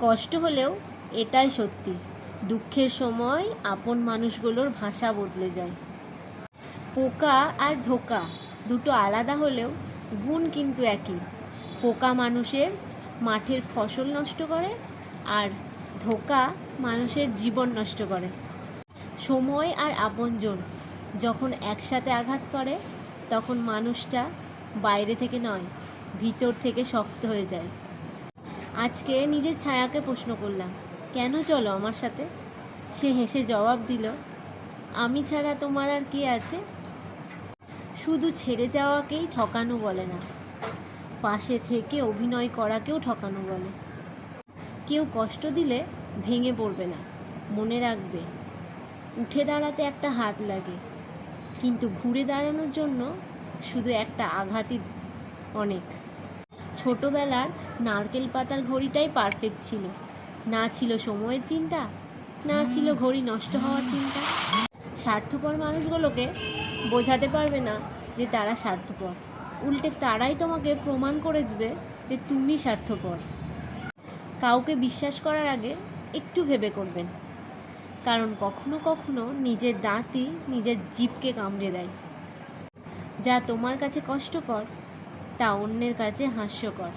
কষ্ট হলেও এটাই সত্যি। দুঃখের সময় আপন মানুষগুলোর ভাষা বদলে যায়। পোকা আর ধোকা দুটো আলাদা হলেও গুণ কিন্তু একই। পোকা মানুষের মাঠের ফসল নষ্ট করে আর ধোকা মানুষের জীবন নষ্ট করে। সময় আর আপনজন যখন একসাথে আঘাত করে, তখন মানুষটা বাইরে থেকে নয়, ভিতর থেকে শক্ত হয়ে যায়। আজকে নিজের ছায়াকে প্রশ্ন করলাম, কেন চলো আমার সাথে? সে হেসে জবাব দিল, আমি ছাড়া তোমার আর কে আছে? শুধু ছেড়ে যাওয়াকেই ঠকানো বলে না, পাশে থেকে অভিনয় করাকেও ঠকানো বলে। কেউ কষ্ট দিলে ভেঙে পড়বে না, মনে রাখবে, উঠে দাঁড়াতে একটা হাত লাগে, কিন্তু ঘুরে দাঁড়ানোর জন্য শুধু একটা আঘাতই অনেক। ছোটবেলার নারকেল পাতার ঘড়িটাই পারফেক্ট ছিল। না ছিল সময়ের চিন্তা, না ছিল ঘড়ি নষ্ট হওয়ার চিন্তা। স্বার্থপর মানুষগুলোকে বোঝাতে পারবে না যে তারা স্বার্থপর। উল্টে তারাই তোমাকে প্রমাণ করে দেবে যে তুমি স্বার্থপর। কাউকে বিশ্বাস করার আগে একটু ভেবে করবেন। কারণ কখনো কখনো নিজের দাঁতই নিজের জিভকে কামড়ে দেয়। যা তোমার কাছে কষ্টকর, তা অন্যের কাছে হাস্যকর।